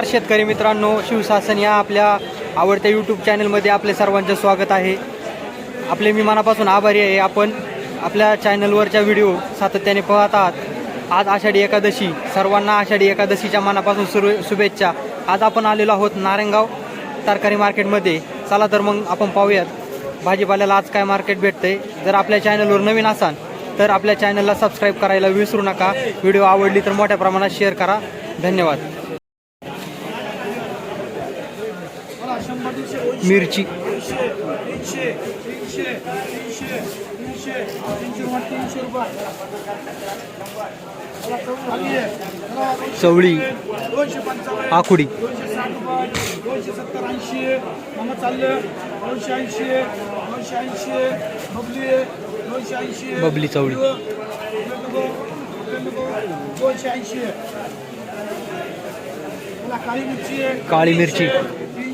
नमस्कार शेतकरी मित्रांनो शिवशासन या आपल्या आवडत्या यूट्यूब चॅनलमध्ये आपले सर्वांचे स्वागत आहे. आपले मी मनापासून आभारी आहे. आपण आपल्या चॅनलवरच्या व्हिडिओ सातत्याने पाहत आहात. आज आषाढी एकादशी. सर्वांना आषाढी एकादशीच्या मनापासून सुरू शुभेच्छा. आज आपण आलेलो आहोत नारायणगाव तरकारी मार्केटमध्ये. चला तर मग आपण पाहूयात. भाजीपाल्याला आज काय मार्केट भेटतंय? जर आपल्या चॅनलवर नवीन असाल तर आपल्या चॅनलला सबस्क्राईब करायला विसरू नका. व्हिडिओ आवडली तर मोठ्या प्रमाणात शेअर करा. धन्यवाद मिरची तीनशे तीनशे तीनशे तीनशे तीनशे तीनशे रुपये तीनशे रुपये खाली आहे. चला, दोनशे चवळी आकुडी दोनशे सत्तर ऐंशी मग चाललं दोनशे ऐंशी दोनशे ऐंशी बबली आहे. दोनशे ऐंशी बबली चवळी. दोनशे ऐंशी काळी मिरची आहे काळी मिरची.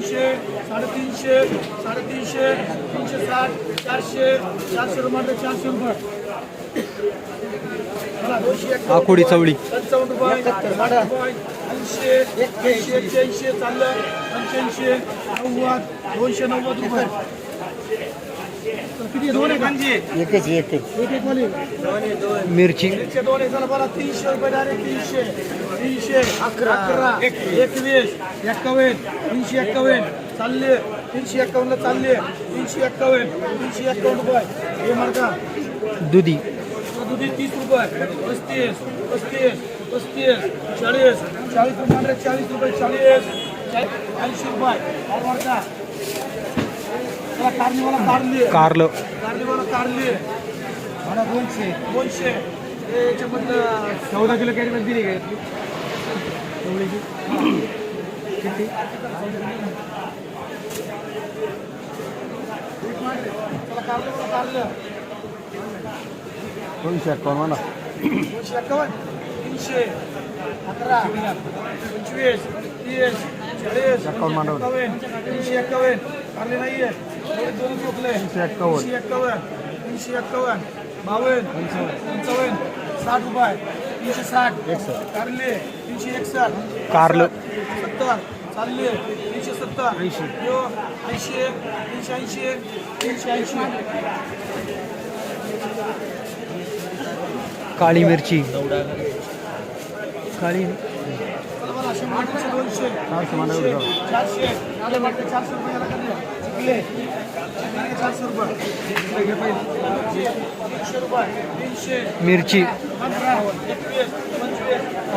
तीनशे साडेतीनशे साडेतीनशे तीनशे साठ चारशे चारशे रुपये चारशे रुपये. दोनशे आकुडी चवळी. पंचावन्न रुपये ऐंशी ऐंशी एक्क्याऐंशी चाललं पंच्याऐंशी नव्वद दोनशे नव्वद रुपये. किती? दोन आहे एकच एकच. एक एक वाली. मिरची. एकशे दोन आहे चला तीनशे रुपये डायरेक्ट तीनशे. तीनशे. अकरा. अकरा. एकवीस. एक्कावन्न. तीनशे एक्कावन्न. चालले. तीनशे एक्कावन्नला चालले. तीनशे एक्कावन्न. तीनशे एक्कावन्न रुपये. हे मार्का दुधी. दुधी तीस रुपये. पस्तीस. पस्तीस. पस्तीस. चाळीस. चाळीस रुपये चाळीस रुपये. चाळीस. चाळीस. ऐंशी रुपये हा मार्का चला कारलीवाला कारली दोनशे. दोनशे. हे याच्यामधलं चौदा किलो कॅरी दिली काय? किती? चला कारलीवाला कारलं दोनशे एकावन्न म्हणा. दोनशे एकावन्न. तीनशे. अकरा. पंचवीस. तीस. चाळीस. एकावन्न तीनशे एकावन्न. कारले नाही आहे दोन चोकले तीनशे एक्कावन्न. तीनशे एक्कावन्न बावन्न. पंचावन्न. साठ रुपये. तीनशे साठ. कारले. तीनशे एकसष्ट. कारलं. सत्तर. चालले. तीनशे सत्तर. ऐंशी. ऐंशी तीनशे ऐंशी तीनशे ऐंशी काळी मिरची. काळी. चारशे. चारशे चारशे वाटते मिरची. एकवीस पंचवीस तीनशे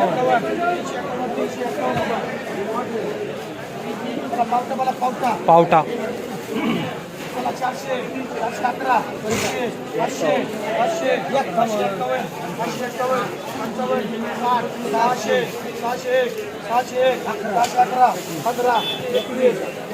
तीनशे रुपये पावटा. पावटा. पावटा चारशे चारशे अकरा पंचवीस पाचशे पाचशे एक पाचशे एकावन्न पाचशे एकावन्न पंचावन्न साठ सहाशे सहाशे एक सहाशे एक सहाशे अकरा पंधरा एकवीस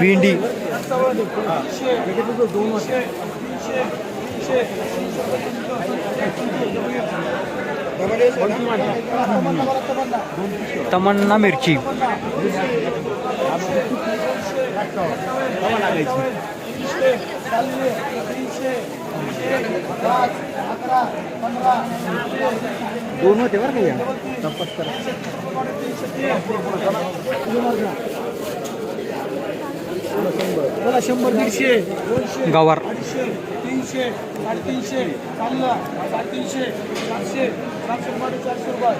भेंडी. दोन तमन्ना मिरची. तीनशे पाच अकरा पंधरा दोन होते बरं का या तपास करा बोला शंभर दीडशे. दोनशे गवार. अडीचशे तीनशे साडेतीनशे चालला साडेतीनशे चारशे चारशे रुपये चारशे रुपये.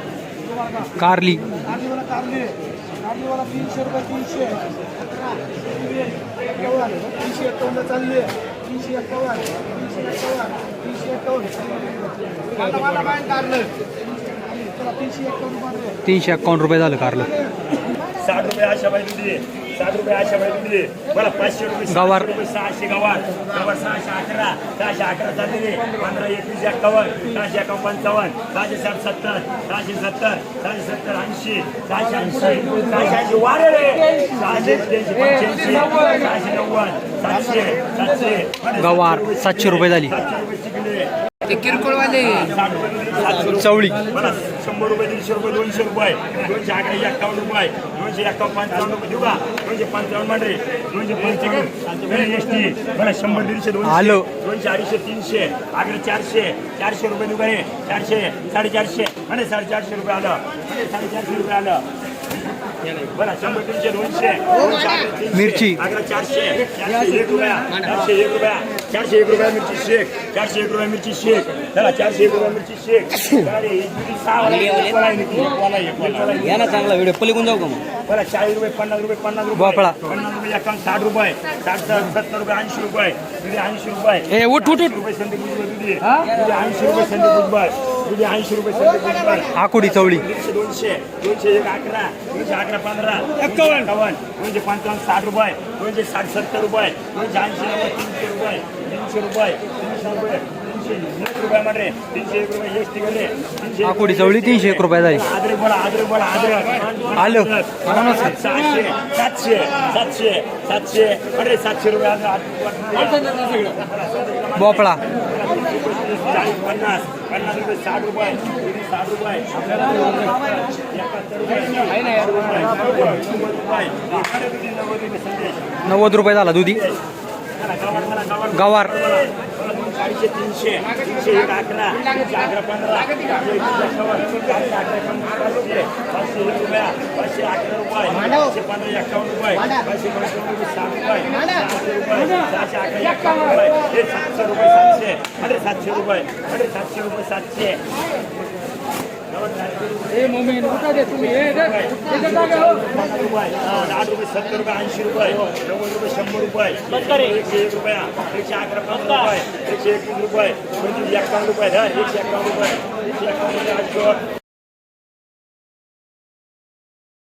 तुम्हाला कारली. कारली. कारलीवाला तीनशे रुपये तीनशे. एकावन्न. तीनशे एकावन्न चालले तीनशे एकावन्न. तीनशे एकावन्न. तीनशे एकावन्न. तीनशे एकावन्न रुपये तीनशे अकावन्न रुपये झालं कारलं. साठ रुपये आशा पाहिजे सात रुपये अशा वेळेला दिले. मला पाचशे रुपये गवार. रुपये सहाशे गवार. गवार सहाशे अकरा सहाशे अकरा चालले पंधरा एकवीस एक्कावन्न सहाशे एकावन्न पंचावन्न सहाशे साठ सत्तर सहाशे सत्तर सहाशे सत्तर ऐंशी सहाशे ऐंशी सहाशे ऐंशी. वारे रे! सहाशे एक्क्याऐंशी पंच्याऐंशी सहाशे नव्वद सातशे सातशे. गवार सातशे रुपये झाली. सातशे रुपये ते किरकोळवाले. चवळी. शंभर रुपये दीडशे रुपये दोनशे रुपये. दोनशे अकरा एक्कावन्न रुपये. दोनशे एक्कावन्न पंचावन्न रुपये देऊ का? दोनशे पंचावन्न मांडरे दोनशे पंचावन्न. एस टी मला शंभर दीडशे दोनशे. आलो. दोनशे अडीचशे तीनशे. अकरा चारशे. चारशे रुपये देऊ का हे? चारशे साडेचारशे. आणि साडेचारशे रुपये आलं. आणि साडेचारशे रुपये आलं. मिरची. चारशे चारशे एक रुपया चारशे एक रुपया चारशे एक रुपया मिरची शेक चारशे एक रुपया मिरची शेक. चला चारशे एक रुपया मिरची शेक. ही. या ना चांगला व्हिडिओ. पलीकडून जाऊ का मग? बरं चाळीस रुपये पन्नास रुपये पन्नास रुपये. भोपळा. पन्नास रुपये एकावन्न साठ रुपये. साठ सत्तर रुपये ऐंशी रुपये. ऐंशी रुपये. ए उठ उठ उठ. रुपये संदीप भुजबळ ऐंशी रुपये संदीप भुजबळ दुधी ऐंशी रुपये आकुडी चवळी. दीडशे दोनशे दोनशे एक अकरा दोनशे अकरा पंधरा एक्कावन्न एक्कावन्न दोनशे पंचावन्न साठ रुपये दोनशे साठ सत्तर रुपये दोनशे ऐंशी नव्वद तीनशे रुपये तीनशे रुपये तीनशे रुपये आकुडी चवळी तीनशे एक रुपये झाली आदरे बोला आदरे बोला आदरे. आलं. सातशे सातशे सातशे सातशे. अरे सातशे रुपये भोपळा चाळीस पन्नास पन्नास रुपये साठ रुपये साठ रुपये नव्वद रुपये झाला दुधी. गवार. चारशे तीनशे तीनशे एक अकरा तीनशे अकरा पंधरा तीनशे एकवीस एकावन्न चारशे अकरा पाचशे पाचशे एक रुपया पाचशे अकरा रुपये पाचशे पंधरा एकावन्न रुपये पाचशे पंचावन्न रुपये साठ रुपये सहाशे रुपये सहाशे अकरा एकावन्न रुपये हे सातशे रुपये सातशे अरे सातशे रुपये अरे सातशे रुपये सातशे आठ रुपये सत्तर रुपये ऐंशी रुपये नव्वद रुपये शंभर रुपये एकशे एक रुपया एकशे अकरा पंधरा रुपये एकशे एकवीस रुपये पंचवीस एकावन्न रुपये हा एकशे एकावन्न रुपये एकशे एकावन्न रुपये आठशे